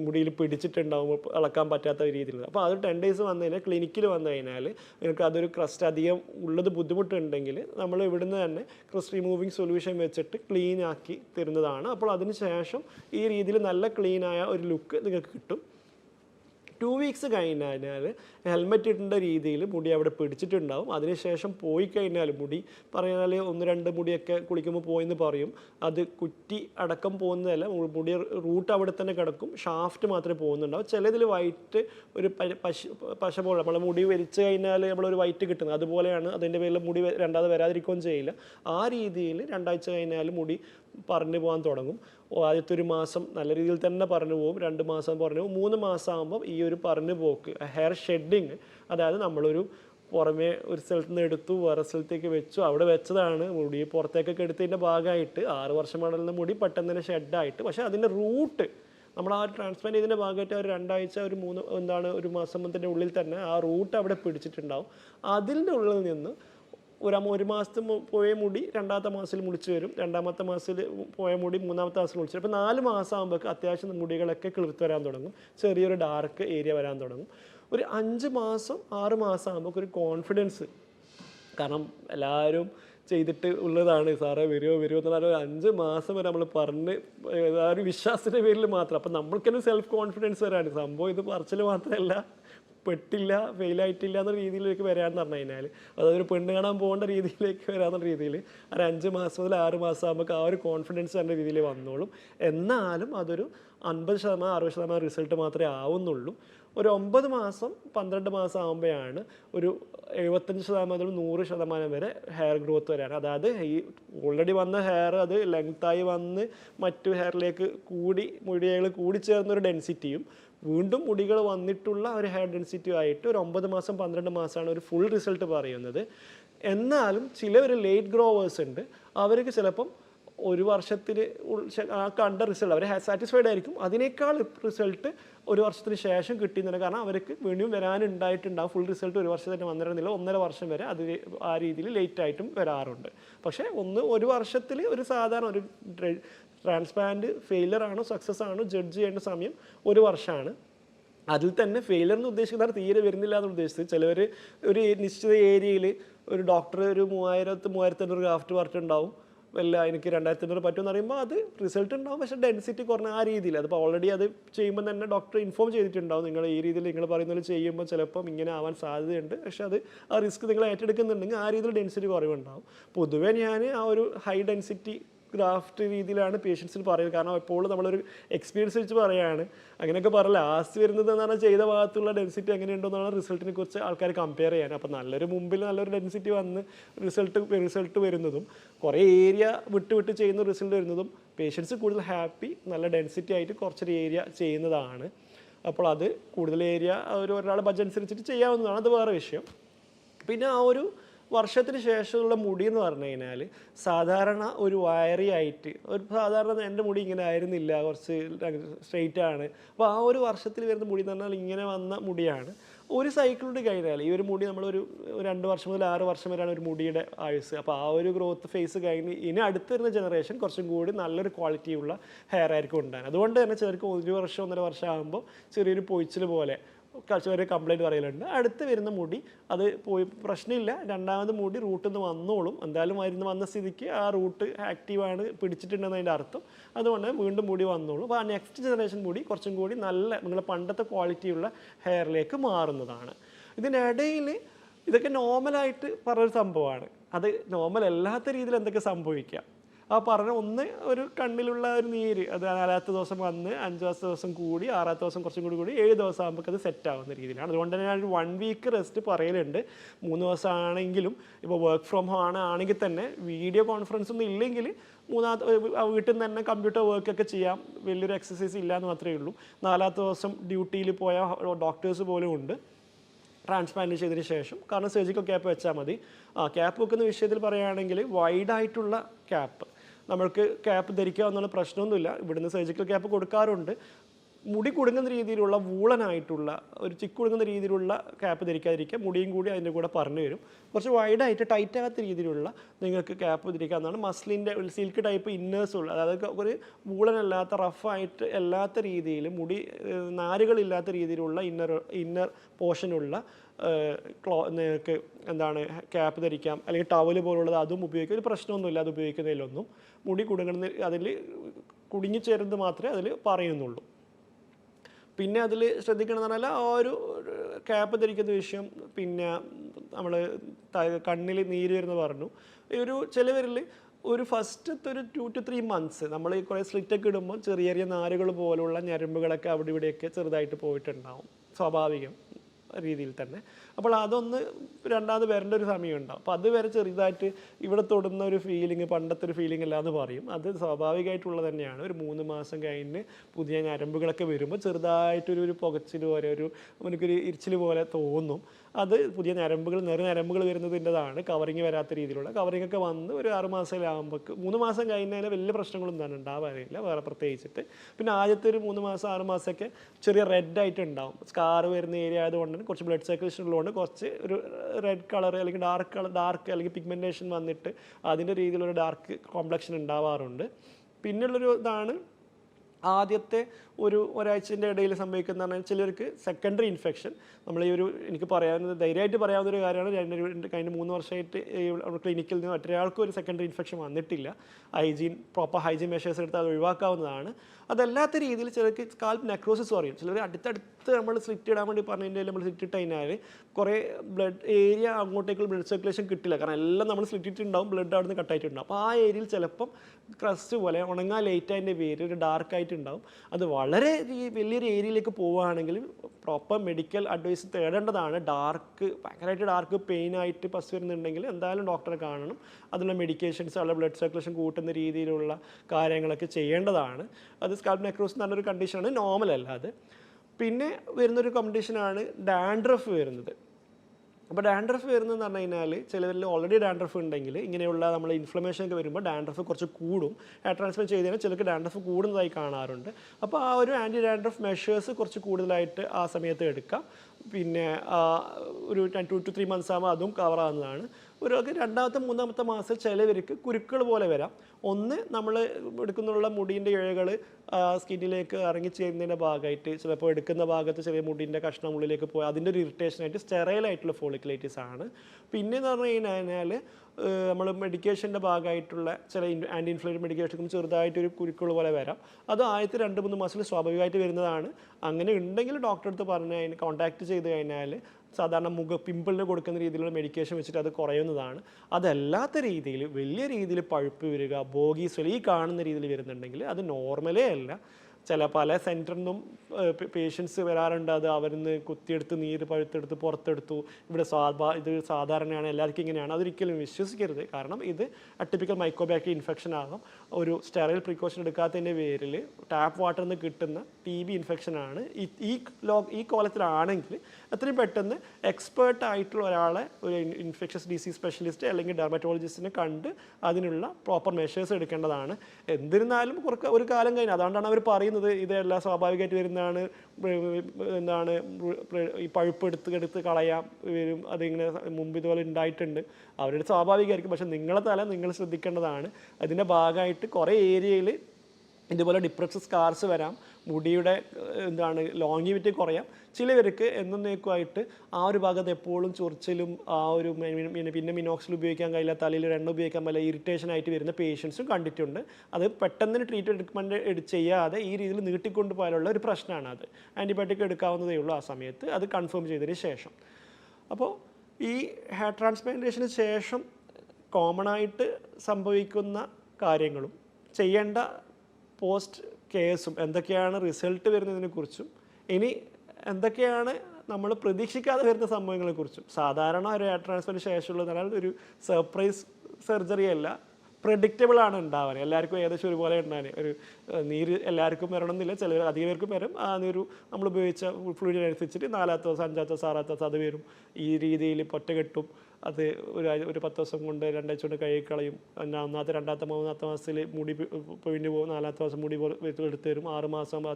മുടിയിൽ പിടിച്ചിട്ടുണ്ടാവും ഇളക്കാൻ പറ്റാത്ത രീതിയിൽ. അപ്പോൾ അത് ടെൻ ഡേയ്സ് വന്നു കഴിഞ്ഞാൽ ക്ലിനിക്കിൽ വന്നു കഴിഞ്ഞാൽ നിങ്ങൾക്ക് അതൊരു ക്രസ്റ്റ് അധികം ഉള്ളത് ബുദ്ധിമുട്ടുണ്ടെങ്കിൽ നമ്മൾ ഇവിടുന്ന് തന്നെ ക്രസ്റ്റ് റിമൂവിങ് സൊല്യൂഷൻ വെച്ചിട്ട് ക്ലീൻ ആക്കി തരുന്നതാണ്. അപ്പോൾ അതിന് ശേഷം ഈ രീതിയിൽ നല്ല ക്ലീനായ ഒരു ലുക്ക് നിങ്ങൾക്ക് കിട്ടും. ടു വീക്സ് കഴിഞ്ഞാൽ ഹെൽമെറ്റ് ഇടേണ്ട രീതിയിൽ മുടി അവിടെ പിടിച്ചിട്ടുണ്ടാവും. അതിനുശേഷം പോയി കഴിഞ്ഞാൽ മുടി പറഞ്ഞാൽ ഒന്ന് രണ്ട് മുടിയൊക്കെ കുളിക്കുമ്പോൾ പോയെന്ന് പറയും. അത് കുറ്റി അടക്കം പോകുന്നതല്ല മുടി റൂട്ട് അവിടെ തന്നെ കിടക്കും. ഷാഫ്റ്റ് മാത്രമേ പോകുന്നുണ്ടാവും. ചിലതിൽ വൈറ്റ് ഒരു പശ പശ പോലെ നമ്മളെ മുടി വലിച്ചു കഴിഞ്ഞാൽ നമ്മളൊരു വൈറ്റ് കിട്ടുന്നത്. അതുപോലെയാണ് അതിന്റെ പേരിൽ മുടി രണ്ടാമത് വരാതിരിക്കുകയും ചെയ്യില്ല. ആ രീതിയിൽ രണ്ടാഴ്ച കഴിഞ്ഞാൽ മുടി പറഞ്ഞു പോകാൻ തുടങ്ങും. ആദ്യത്തെ ഒരു മാസം നല്ല രീതിയിൽ തന്നെ പറഞ്ഞു പോകും രണ്ട് മാസം പറഞ്ഞു പോകും മൂന്ന് മാസം ആകുമ്പോൾ ഈ ഒരു പറഞ്ഞു പോക്ക് ഹെയർ ഷെഡിങ് അതായത് നമ്മളൊരു പുറമേ ഒരു സ്ഥലത്ത് നിന്ന് എടുത്തു വേറെ സ്ഥലത്തേക്ക് വെച്ചു. അവിടെ വെച്ചതാണ് മുടി. പുറത്തേക്കൊക്കെ എടുത്തതിന്റെ ഭാഗമായിട്ട് ആറ് വർഷം മടലുന്ന മുടി പെട്ടെന്ന് തന്നെ ഷെഡായിട്ട്. പക്ഷേ അതിന്റെ റൂട്ട് നമ്മൾ ആ ട്രാൻസ്പ്ലാന്റ് ചെയ്തതിന്റെ ഭാഗമായിട്ട് ഒരു രണ്ടാഴ്ച ഒരു മൂന്ന് എന്താണ് ഒരു മാസത്തിന്റെ ഉള്ളിൽ തന്നെ ആ റൂട്ട് അവിടെ പിടിച്ചിട്ടുണ്ടാവും. അതിന്റെ ഉള്ളിൽ നിന്ന് ഒരു ഒരു മാസത്തിൽ പോയ മുടി രണ്ടാമത്തെ മാസത്തിൽ മുളിച്ച് വരും. രണ്ടാമത്തെ മാസത്തിൽ പോയ മുടി മൂന്നാമത്തെ മാസത്തിൽ മുളിച്ച് വരും. അപ്പോൾ നാല് മാസം ആകുമ്പോൾ അത്യാവശ്യം മുടികളൊക്കെ കിളിർത്ത് വരാൻ തുടങ്ങും. ചെറിയൊരു ഡാർക്ക് ഏരിയ വരാൻ തുടങ്ങും. ഒരു അഞ്ച് മാസം ആറ് മാസം ആകുമ്പോൾ ഒരു കോൺഫിഡൻസ് കാരണം എല്ലാവരും ചെയ്തിട്ട് ഉള്ളതാണ്. സാറേ വരുമോ വരുമോ എന്നുള്ള ഒരു അഞ്ച് മാസം വരെ നമ്മൾ പറഞ്ഞ് ആ ഒരു വിശ്വാസത്തിന്റെ പേരിൽ മാത്രം. അപ്പം നമ്മൾക്ക് തന്നെ സെൽഫ് കോൺഫിഡൻസ് വരാണ് സംഭവം ഇത് പറച്ചിൽ മാത്രമല്ല. പെട്ടില്ല ഫെയിലായിട്ടില്ല എന്ന രീതിയിലേക്ക് വരാമെന്ന് പറഞ്ഞു കഴിഞ്ഞാൽ അതൊരു പെണ്ണ് കാണാൻ പോകേണ്ട രീതിയിലേക്ക് വരാമെന്ന രീതിയിൽ ഒരു അഞ്ച് മാസം മുതൽ ആറ് മാസം ആകുമ്പോൾ ആ ഒരു കോൺഫിഡൻസ് എന്ന രീതിയിൽ വന്നോളും. എന്നാലും അതൊരു അൻപത് ശതമാനം അറുപത് ശതമാനം റിസൾട്ട് മാത്രമേ ആവുന്നുള്ളൂ. ഒരു ഒമ്പത് മാസം പന്ത്രണ്ട് മാസം ആകുമ്പോഴാണ് ഒരു എഴുപത്തഞ്ച് ശതമാനം നൂറ് ശതമാനം വരെ ഹെയർ ഗ്രോത്ത് വരാണ് അതായത് ഈ ഓൾറെഡി വന്ന ഹെയർ അത് ലെങ്തായി വന്ന് മറ്റു ഹെയറിലേക്ക് കൂടി മുടികൾ കൂടി ചേർന്നൊരു ഡെൻസിറ്റിയും വീണ്ടും മുടികൾ വന്നിട്ടുള്ള ഒരു ഹെയർ ഡെൻസിറ്റി ആയിട്ട് ഒരു ഒമ്പത് മാസം പന്ത്രണ്ട് മാസമാണ് ഒരു ഫുൾ റിസൾട്ട് പറയുന്നത്. എന്നാലും ചില ഒരു ലേറ്റ് ഗ്രോവേഴ്സ് ഉണ്ട്. അവർക്ക് ചിലപ്പം ഒരു വർഷത്തിൽ കണ്ട റിസൾട്ട് അവർ സാറ്റിസ്ഫൈഡ് ആയിരിക്കും. അതിനേക്കാൾ റിസൾട്ട് ഒരു വർഷത്തിന് ശേഷം കിട്ടിയെന്നില്ല കാരണം അവർക്ക് വീണ്ടും വരാനുണ്ടായിട്ടുണ്ടാവും ഫുൾ റിസൾട്ട് ഒരു വർഷം തന്നെ വന്നിരുന്നില്ല. ഒന്നര വർഷം വരെ അത് ആ രീതിയിൽ ലേറ്റ് ആയിട്ടും വരാറുണ്ട്. പക്ഷേ ഒന്ന് ഒരു വർഷത്തിൽ ഒരു സാധാരണ ഒരു ട്രാൻസ്പ്ലാന്റ് ഫെയിലർ ആണോ സക്സസ് ആണോ ജഡ്ജ് ചെയ്യേണ്ട സമയം ഒരു വർഷമാണ്. അതിൽ തന്നെ ഫെയിലർ എന്ന് ഉദ്ദേശിക്കുന്നവർ തീരെ വരുന്നില്ല എന്ന് ഉദ്ദേശിച്ചത്. ചിലവർ ഒരു നിശ്ചിത ഏരിയയിൽ ഒരു ഡോക്ടർ ഒരു മൂവായിരത്ത് മൂവായിരത്തി അഞ്ഞൂറ് ഗ്രാഫ്റ്റ് പറഞ്ഞിട്ടുണ്ടാവും. വല്ല എനിക്ക് രണ്ടായിരത്തി അഞ്ഞൂറ് പറ്റുമെന്ന് പറയുമ്പോൾ അത് റിസൾട്ട് ഉണ്ടാവും. പക്ഷേ ഡെൻസിറ്റി കുറഞ്ഞ ആ രീതിയിൽ അതിപ്പോൾ ഓൾറെഡി അത് ചെയ്യുമ്പോൾ തന്നെ ഡോക്ടർ ഇൻഫോം ചെയ്തിട്ടുണ്ടാവും. നിങ്ങൾ ഈ രീതിയിൽ നിങ്ങൾ പറയുന്ന പോലെ ചെയ്യുമ്പോൾ ചിലപ്പം ഇങ്ങനെ ആവാൻ സാധ്യതയുണ്ട്. പക്ഷേ അത് ആ റിസ്ക് നിങ്ങൾ ഏറ്റെടുക്കുന്നുണ്ടെങ്കിൽ ആ രീതിയിൽ ഡെൻസിറ്റി കുറവുണ്ടാവും. പൊതുവേ ഞാൻ ആ ഒരു ഹൈ ഡെൻസിറ്റി ഗ്രാഫ്റ്റ് രീതിയിലാണ് പേഷ്യൻസിന് പറയുന്നത് കാരണം എപ്പോഴും നമ്മളൊരു എക്സ്പീരിയൻസ് വെച്ച് പറയുകയാണ്. അങ്ങനെയൊക്കെ പറ ലാസ്റ്റ് വരുന്നത് എന്ന് പറഞ്ഞാൽ ചെയ്ത ഭാഗത്തുള്ള ഡെൻസിറ്റി എങ്ങനെയുണ്ടെന്നാണ് റിസൾട്ടിനെ കുറിച്ച് ആൾക്കാർ കമ്പയർ ചെയ്യാൻ അപ്പോൾ നല്ലൊരു മുമ്പിൽ നല്ലൊരു ഡെൻസിറ്റി വന്ന് റിസൾട്ട് റിസൾട്ട് വരുന്നതും കുറേ ഏരിയ വിട്ട് വിട്ട് ചെയ്യുന്ന റിസൾട്ട് വരുന്നതും പേഷ്യൻസ് കൂടുതൽ ഹാപ്പി നല്ല ഡെൻസിറ്റി ആയിട്ട് കുറച്ചൊരു ഏരിയ ചെയ്യുന്നതാണ്. അപ്പോൾ അത് കൂടുതൽ ഏരിയ ഒരു ഒരാളെ ബഡ്ജറ്റ് അനുസരിച്ചിട്ട് ചെയ്യാവുന്നതാണ്. അത് വേറെ വിഷയം. പിന്നെ ആ ഒരു വർഷത്തിന് ശേഷമുള്ള മുടി എന്ന് പറഞ്ഞു കഴിഞ്ഞാൽ സാധാരണ ഒരു വയറി ആയിട്ട് ഒരു സാധാരണ എന്റെ മുടി ഇങ്ങനെ ആയിരുന്നില്ല കുറച്ച് സ്ട്രെയിറ്റ് ആണ്. അപ്പോൾ ആ ഒരു വർഷത്തിൽ വരുന്ന മുടി എന്ന് പറഞ്ഞാൽ ഇങ്ങനെ വന്ന മുടിയാണ്. ഒരു സൈക്കിളിലൂടെ കഴിഞ്ഞാൽ ഈ ഒരു മുടി നമ്മളൊരു രണ്ട് വർഷം മുതൽ ആറ് വർഷം വരെയാണ് ഒരു മുടിയുടെ ആയുസ് അപ്പോൾ ആ ഒരു ഗ്രോത്ത് ഫേസ് കഴിഞ്ഞ് ഇനി അടുത്ത് വരുന്ന ജനറേഷൻ കുറച്ചും കൂടി നല്ലൊരു ക്വാളിറ്റിയുള്ള ഹെയർ ആയിരിക്കും ഉണ്ടാകുന്നത് അതുകൊണ്ട് തന്നെ ചിലർക്ക് ഒരു വർഷം ഒന്നര വർഷം ആകുമ്പോൾ ചെറിയൊരു പൊയ്ച്ചിൽ പോലെ ചെറിയ കംപ്ലൈന്റ് പറയലുണ്ട്. അടുത്ത് വരുന്ന മുടി അത് പോയി പ്രശ്നമില്ല. രണ്ടാമത് മുടി റൂട്ടിൽ നിന്ന് വന്നോളും. എന്തായാലും മരുന്ന് വന്ന സ്ഥിതിക്ക് ആ റൂട്ട് ആക്റ്റീവാണ് പിടിച്ചിട്ടുണ്ടെന്നതിന്റെ അർത്ഥം. അതുകൊണ്ട് വീണ്ടും മുടി വന്നോളും. അപ്പോൾ ആ നെക്സ്റ്റ് ജനറേഷൻ മുടി കുറച്ചും കൂടി നല്ല നിങ്ങളുടെ പണ്ടത്തെ ക്വാളിറ്റിയുള്ള ഹെയറിലേക്ക് മാറുന്നതാണ്. ഇതിനിടയിൽ ഇതൊക്കെ നോർമലായിട്ട് പറഞ്ഞൊരു സംഭവമാണ്. അത് നോർമൽ അല്ലാത്ത രീതിയിൽ എന്തൊക്കെ സംഭവിക്കാം? ആ പറഞ്ഞ ഒന്ന് ഒരു കണ്ണിലുള്ള ഒരു നീര്. അത് നാലാമത്തെ ദിവസം വന്ന് അഞ്ചാമത്തെ ദിവസം കൂടി ആറാമത്തെ ദിവസം കുറച്ചും കൂടി കൂടി ഏഴ് ദിവസം ആകുമ്പോൾ അത് സെറ്റ് ആവുന്ന രീതിയിലാണ്. അതുകൊണ്ട് തന്നെ ഞാൻ വൺ വീക്ക് റെസ്റ്റ് പറയലുണ്ട്. മൂന്ന് ദിവസം ആണെങ്കിലും ഇപ്പോൾ വർക്ക് ഫ്രം ഹോം ആണ് ആണെങ്കിൽ തന്നെ വീഡിയോ കോൺഫറൻസ് ഒന്നും ഇല്ലെങ്കിൽ മൂന്നാമത്തെ വീട്ടിൽ നിന്ന് തന്നെ കമ്പ്യൂട്ടർ വർക്കൊക്കെ ചെയ്യാം. വലിയൊരു എക്സസൈസ് ഇല്ല എന്ന് മാത്രമേ ഉള്ളൂ. നാലാമത്തെ ദിവസം ഡ്യൂട്ടിയിൽ പോയ ഡോക്ടേഴ്സ് പോലും ഉണ്ട്. ട്രാൻസ്പ്ലാന്റ് ചെയ്തതിന് ശേഷം. കാരണം സർജിക്കൽ ക്യാപ്പ് വെച്ചാൽ മതി. ആ ക്യാപ്പ് വെക്കുന്ന വിഷയത്തിൽ പറയുകയാണെങ്കിൽ വൈഡായിട്ടുള്ള ക്യാപ്പ് നമ്മൾക്ക് ക്യാപ്പ് ധരിക്കുക എന്നുള്ള പ്രശ്നമൊന്നുമില്ല. ഇവിടുന്ന് സർജിക്കൽ ക്യാപ്പ് കൊടുക്കാറുണ്ട്. മുടി കുടുങ്ങുന്ന രീതിയിലുള്ള വൂളനായിട്ടുള്ള ഒരു ചിക്ക് കുടുങ്ങുന്ന രീതിയിലുള്ള ക്യാപ്പ് ധരിക്കാതിരിക്കുക. മുടിയും കൂടി അതിന്റെ കൂടെ പറഞ്ഞു വരും കുറച്ച് വൈഡായിട്ട് ടൈറ്റ് ആകാത്ത രീതിയിലുള്ള നിങ്ങൾക്ക് ക്യാപ്പ് ധരിക്കാവുന്നതാണ് മസ്ലിന്റെ ഒരു സിൽക്ക് ടൈപ്പ് ഇന്നേഴ്സ് ഉള്ള. അതായത് ഒരു വൂളനല്ലാത്ത റഫായിട്ട് അല്ലാത്ത രീതിയിൽ മുടി നാരുകളില്ലാത്ത രീതിയിലുള്ള ഇന്നർ ഇന്നർ പോർഷനുള്ള ക്ലോ നിങ്ങൾക്ക് എന്താണ് ക്യാപ്പ് ധരിക്കാം. അല്ലെങ്കിൽ ടവൽ പോലുള്ളത് അതും ഉപയോഗിക്കാം. ഒരു പ്രശ്നമൊന്നുമില്ല അത് ഉപയോഗിക്കുന്നതിലൊന്നും. മുടി കുടുങ്ങുന്ന അതിൽ കുടുങ്ങി ചേരുന്നത് മാത്രമേ അതിൽ പറയുന്നുള്ളൂ. പിന്നെ അതിൽ ശ്രദ്ധിക്കണമെന്ന് പറഞ്ഞാൽ ആ ഒരു ക്യാപ്പ് ധരിക്കുന്ന വിഷയം പിന്നെ നമ്മൾ കണ്ണിൽ നീര് വരുന്ന പറഞ്ഞു. ഒരു ചിലവരിൽ ഒരു ഫസ്റ്റത്തെ ഒരു ടു ടു ത്രീ മന്ത്സ് നമ്മൾ ഈ കുറേ സ്ലിറ്റൊക്കെ ഇടുമ്പോൾ ചെറിയ ചെറിയ നാരുകൾ പോലുള്ള ഞരമ്പുകളൊക്കെ അവിടെ ഇവിടെയൊക്കെ ചെറുതായിട്ട് പോയിട്ടുണ്ടാവും സ്വാഭാവികം. രീതിയിൽ തന്നെ. അപ്പോൾ അതൊന്ന് രണ്ടാമത് വരേണ്ട ഒരു സമയം ഉണ്ടാവും അപ്പോൾ അത് വരെ ചെറുതായിട്ട് ഇവിടെ തൊടുന്ന ഒരു ഫീലിംഗ് പണ്ടത്തെ ഒരു ഫീലിംഗ് അല്ലാന്ന് പറയും. അത് സ്വാഭാവികമായിട്ടുള്ളത് തന്നെയാണ്. ഒരു മൂന്ന് മാസം കഴിഞ്ഞ് പുതിയ ഞരമ്പുകളൊക്കെ വരുമ്പോൾ ചെറുതായിട്ടൊരു ഒരു പുകച്ചിൽ പോലെ ഒരു നമുക്കൊരു ഇരിച്ചിൽ പോലെ തോന്നും. അത് പുതിയ ഞരമ്പുകൾ നിറ ഞരമ്പുകൾ വരുന്നതിന്റെതാണ് കവറിങ് വരാത്ത രീതിയിലുള്ള. കവറിങ് ഒക്കെ വന്ന് ഒരു ആറ് മാസത്തിലാകുമ്പോൾ മൂന്ന് മാസം കഴിഞ്ഞാൽ വലിയ പ്രശ്നങ്ങളൊന്നും തന്നെ ഉണ്ടാവാറില്ല വേറെ പ്രത്യേകിച്ചിട്ട്. പിന്നെ ആദ്യത്തെ ഒരു മൂന്ന് മാസം ആറ് മാസമൊക്കെ ചെറിയ റെഡ് ആയിട്ട് ഉണ്ടാവും. സ്കാർ വരുന്ന ഏരിയ ആയതുകൊണ്ട് കുറച്ച് ബ്ലഡ് സർക്കുലേഷൻ ഉള്ളതുകൊണ്ട് കുറച്ച് ഒരു റെഡ് കളർ അല്ലെങ്കിൽ ഡാർക്ക് കളർ ഡാർക്ക് അല്ലെങ്കിൽ പിഗ്മെന്റേഷൻ വന്നിട്ട് അതിന്റെ രീതിയിലൊരു ഡാർക്ക് കോംപ്ലക്ഷൻ ഉണ്ടാവാറുണ്ട്. പിന്നുള്ളൊരു ഇതാണ് ആദ്യത്തെ ഒരു ഒരാഴ്ചന്റെ ഇടയിൽ സംഭവിക്കുന്ന പറഞ്ഞാൽ ചിലർക്ക് സെക്കൻഡറി ഇൻഫെക്ഷൻ നമ്മൾ ഈ ഒരു എനിക്ക് പറയാവുന്നത് ധൈര്യമായിട്ട് പറയാവുന്ന ഒരു കാര്യമാണ്. രണ്ട് കഴിഞ്ഞ മൂന്ന് വർഷമായിട്ട് ക്ലിനിക്കിൽ നിന്ന് മറ്റൊരാൾക്കും ഒരു സെക്കൻഡറി ഇൻഫെക്ഷൻ വന്നിട്ടില്ല. ഹൈജീൻ പ്രോപ്പർ ഹൈജീൻ മെഷേഴ്സ് എടുത്ത് അത് ഒഴിവാക്കാവുന്നതാണ്. അതല്ലാത്ത രീതിയിൽ ചിലർക്ക് സ്കാൽപ്പ് നെക്രോസിസ് പറയും ചിലർ അടുത്തടുത്ത് നമ്മൾ സ്ലിറ്റ് ഇടാൻ വേണ്ടി പറഞ്ഞതിന്റെ നമ്മൾ സ്ലിറ്റ് ഇട്ട് കഴിഞ്ഞാൽ കുറേ ബ്ലഡ് ഏരിയ അങ്ങോട്ടേക്കുള്ള ബ്ലഡ് സർക്കുലേഷൻ കിട്ടില്ല. കാരണം എല്ലാം നമ്മൾ സ്ലിറ്റ് ഇട്ടുണ്ടാവും ബ്ലഡ് അവിടെ നിന്ന് കട്ടായിട്ടുണ്ടാവും അപ്പോൾ ആ ഏരിയയിൽ ചിലപ്പം ക്രസ്റ്റ് പോലെ ഉണങ്ങാൻ ലേറ്റ് അതിന്റെ പേര് ഒരു ഡാർക്ക് ആയിട്ടുണ്ടാവും അത് വളരെ വലിയൊരു ഏരിയയിലേക്ക് പോവുകയാണെങ്കിൽ പ്രോപ്പർ മെഡിക്കൽ അഡ്വൈസ് തേടേണ്ടതാണ്. ഡാർക്ക് ഭയങ്കരമായിട്ട് ഡാർക്ക് പെയിൻ ആയിട്ട് പസ് വരുന്നുണ്ടെങ്കിൽ എന്തായാലും ഡോക്ടറെ കാണണം. അതിനുള്ള മെഡിക്കേഷൻസ് അല്ല ബ്ലഡ് സർക്കുലേഷൻ കൂട്ടുന്ന രീതിയിലുള്ള കാര്യങ്ങളൊക്കെ ചെയ്യേണ്ടതാണ്. അത് സ്കാൽപ് നെക്രോസ് പറഞ്ഞൊരു കണ്ടീഷനാണ് നോർമൽ അല്ല അത് പിന്നെ വരുന്നൊരു കണ്ടീഷനാണ് ഡാൻഡ്രഫ് വരുന്നത്. അപ്പോൾ ഡാൻഡ്രഫ് വരുന്നതെന്ന് പറഞ്ഞു കഴിഞ്ഞാൽ ചിലവരിൽ ഓൾറെഡി ഡാൻഡ്രഫ് ഉണ്ടെങ്കിൽ ഇങ്ങനെയുള്ള നമ്മൾ ഇൻഫ്ലമേഷൻ ഒക്കെ വരുമ്പോൾ ഡാൻഡ്രഫ് കുറച്ച് കൂടും. ഹെയർ ട്രാൻസ്പ്ലാന്റ് ചെയ്ത് കഴിഞ്ഞാൽ ചിലർക്ക് ഡാൻഡ്രഫ് കൂടുന്നതായി കാണാറുണ്ട്. അപ്പോൾ ആ ഒരു ആന്റി ഡാൻഡ്രഫ് മെഷേഴ്സ് കുറച്ച് കൂടുതലായിട്ട് ആ സമയത്ത് എടുക്കാം. പിന്നെ ഒരു ടു ടു ത്രീ മന്ത്സ് ആകുമ്പോൾ അതും കവർ ആവുന്നതാണ്. ഒരു രണ്ടാമത്തെ മൂന്നാമത്തെ മാസം ചിലവർക്ക് കുരുക്കൾ പോലെ വരാം. ഒന്ന് നമ്മൾ എടുക്കുന്നുള്ള മുടീന്റെ ഇഴകൾ സ്കിന്നിലേക്ക് ഇറങ്ങി ചേരുന്നതിന്റെ ഭാഗമായിട്ട് ചിലപ്പോൾ എടുക്കുന്ന ഭാഗത്ത് ചെറിയ മുടീന്റെ കഷ്ണം ഉള്ളിലേക്ക് പോയി അതിന്റെ ഒരു ഇറിറ്റേഷനായിട്ട് സ്റ്റെറൈലായിട്ടുള്ള ഫോളിക്കുലൈറ്റിസ് ആണ്. പിന്നെ എന്ന് പറഞ്ഞു കഴിഞ്ഞാൽ നമ്മൾ മെഡിക്കേഷന്റെ ഭാഗമായിട്ടുള്ള ചില ആന്റി ഇൻഫ്ലേറ്റഡ് മെഡിക്കേഷൻ ചെറുതായിട്ടൊരു കുരുക്കൾ പോലെ വരാം. അത് ആദ്യത്തെ രണ്ട് മൂന്ന് മാസത്തിൽ സ്വാഭാവികമായിട്ട് വരുന്നതാണ്. അങ്ങനെ ഉണ്ടെങ്കിൽ ഡോക്ടറെ അടുത്ത് പറഞ്ഞു അതിന് കോൺടാക്ട് ചെയ്ത് കഴിഞ്ഞാൽ സാധാരണ മുഖ പിമ്പിളിന് കൊടുക്കുന്ന രീതിയിലുള്ള മെഡിക്കേഷൻ വെച്ചിട്ട് അത് കുറയുന്നതാണ്. അതല്ലാത്ത രീതിയിൽ വലിയ രീതിയിൽ പഴുപ്പ് വരിക ബോഗീസ് ഈ കാണുന്ന രീതിയിൽ വരുന്നുണ്ടെങ്കിൽ അത് നോർമലേ അല്ല. ചില പല സെന്ററിൽ നിന്നും പേഷ്യൻസ് വരാറുണ്ട്. അത് അവരിന്ന് കുത്തിയെടുത്ത് നീര് പഴുത്തെടുത്ത് പുറത്തെടുത്തു. ഇവിടെ സാധാ ഇത് സാധാരണയാണ് എല്ലാവർക്കും ഇങ്ങനെയാണ്. അതൊരിക്കലും വിശ്വസിക്കരുത്. കാരണം ഇത് അട്ടിപ്പിക്കൽ മൈക്രോബാക്ടീരിയ ഇൻഫെക്ഷൻ ആകാം. ഒരു സ്റ്റെറൈൽ പ്രിക്കോഷൻ എടുക്കാത്തതിന്റെ പേരിൽ ടാപ്പ് വാട്ടറിൽ നിന്ന് കിട്ടുന്ന ടി ബി ഇൻഫെക്ഷനാണ് ഈ ഈ ലോ ഈ കോലത്തിലാണെങ്കിൽ എത്രയും പെട്ടെന്ന് എക്സ്പേർട്ട് ആയിട്ടുള്ള ഒരാളെ ഒരു ഇൻഫെക്ഷസ് ഡിസീസ് സ്പെഷ്യലിസ്റ്റ് അല്ലെങ്കിൽ ഡെർമറ്റോളജിസ്റ്റിനെ കണ്ട് അതിനുള്ള പ്രോപ്പർ മെഷേഴ്സ് എടുക്കേണ്ടതാണ്. എന്നിരുന്നാലും കുറച്ച് ഒരു കാലം കഴിഞ്ഞ് അതുകൊണ്ടാണ് അവർ പറയുന്നത് പറയുന്നത് ഇതെല്ലാം സ്വാഭാവികമായിട്ട് വരുന്നതാണ്. എന്താണ് ഈ പഴുപ്പ് എടുത്ത് കളയാം വരും അതിങ്ങനെ മുമ്പ് ഇതുപോലെ ഉണ്ടായിട്ടുണ്ട്. അവരുടെ സ്വാഭാവികമായിരിക്കും. പക്ഷേ നിങ്ങളെ തല നിങ്ങൾ ശ്രദ്ധിക്കേണ്ടതാണ്. അതിന്റെ ഭാഗമായിട്ട് കുറേ ഏരിയയിൽ ഇതുപോലെ ഡിപ്രഷൻ സ്കാർസ് വരാം മുടിയുടെ എന്താണ് ലോങ്ങിവിറ്റി കുറയാം. ചിലവർക്ക് എന്നേക്കുമായിട്ട് ആ ഒരു ഭാഗത്ത് എപ്പോഴും ചൊറിച്ചിലും ആ ഒരു പിന്നെ മിനോക്സിൽ ഉപയോഗിക്കാൻ കഴിയില്ല തലയിൽ എണ്ണ ഉപയോഗിക്കാൻ പറ്റില്ല ഇറിറ്റേഷൻ ആയിട്ട് വരുന്ന പേഷ്യൻസും കണ്ടിട്ടുണ്ട്. അത് പെട്ടെന്ന് ട്രീറ്റ്മെന്റ് ചെയ്യാതെ ഈ രീതിയിൽ നീട്ടിക്കൊണ്ട് പോകാനുള്ള ഒരു പ്രശ്നമാണ് അത്. ആന്റിബയോട്ടിക് എടുക്കാവുന്നതേ ഉള്ളൂ ആ സമയത്ത് അത് കൺഫേം ചെയ്തതിന് ശേഷം. അപ്പോൾ ഈ ഹെയർ ട്രാൻസ്പ്ലാന്റേഷന് ശേഷം കോമൺ ആയിട്ട് സംഭവിക്കുന്ന കാര്യങ്ങളും ചെയ്യേണ്ട പോസ്റ്റ് കേസും എന്തൊക്കെയാണ് റിസൾട്ട് വരുന്നതിനെ കുറിച്ചും ഇനി എന്തൊക്കെയാണ് നമ്മൾ പ്രതീക്ഷിക്കാതെ വരുന്ന സംഭവങ്ങളെക്കുറിച്ചും സാധാരണ ഒരു ഹെയർ ട്രാൻസ്ഫറിന് ശേഷമുള്ളതിനാൽ ഒരു സർപ്രൈസ് സർജറി അല്ല പ്രഡിക്റ്റബിൾ ആണ് ഉണ്ടാവാൻ എല്ലാവർക്കും ഏകദേശം ഒരുപോലെ ഉണ്ടാവാൻ ഒരു നീര് എല്ലാവർക്കും വരണമെന്നില്ല. ചിലർ അധികം പേർക്കും വരും. ആ നീരു നമ്മൾ ഉപയോഗിച്ച ഫ്ലൂയിഡിനനുസരിച്ചിട്ട് നാലാമത്തെ ദിവസം അഞ്ചാമത്തെ ദിവസം ആറാമത്തെ ദിവസം അത് വരും. ഈ രീതിയിൽ പൊറ്റ കെട്ടും. അത് ഒരു ഒരു പത്ത് ദിവസം കൊണ്ട് രണ്ടാഴ്ച കൊണ്ട് കഴുകി കളയും. ഒന്നാമത്തെ രണ്ടാമത്തെ മൂന്നാമത്തെ മാസത്തിൽ മുടി പൊഴിഞ്ഞു പോകും. നാലാമത്തെ മാസം മുടി എടുത്ത് തരും. ആറ് മാസം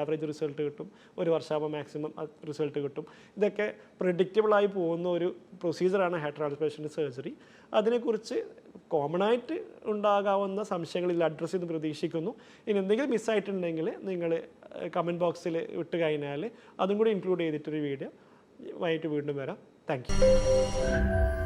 ആവറേജ് റിസൾട്ട് കിട്ടും. ഒരു വർഷമാകുമ്പോൾ മാക്സിമം റിസൾട്ട് കിട്ടും. ഇതൊക്കെ പ്രഡിക്റ്റബിളായി പോകുന്ന ഒരു പ്രൊസീജിയറാണ് ഹെയർ ട്രാൻസ്പ്ലേഷൻ സർജറി അതിനെക്കുറിച്ച് കോമൺ ആയിട്ട് ഉണ്ടാകാവുന്ന സംശയങ്ങളിൽ അഡ്രസ്സ് ചെയ്ത് പ്രതീക്ഷിക്കുന്നു. ഇനി എന്തെങ്കിലും മിസ്സായിട്ടുണ്ടെങ്കിൽ നിങ്ങൾ കമന്റ് ബോക്സിൽ ഇട്ട് കഴിഞ്ഞാൽ അതും കൂടി ഇൻക്ലൂഡ് ചെയ്തിട്ടൊരു വീഡിയോ വൈകിട്ട് വീണ്ടും വരാം. താങ്ക്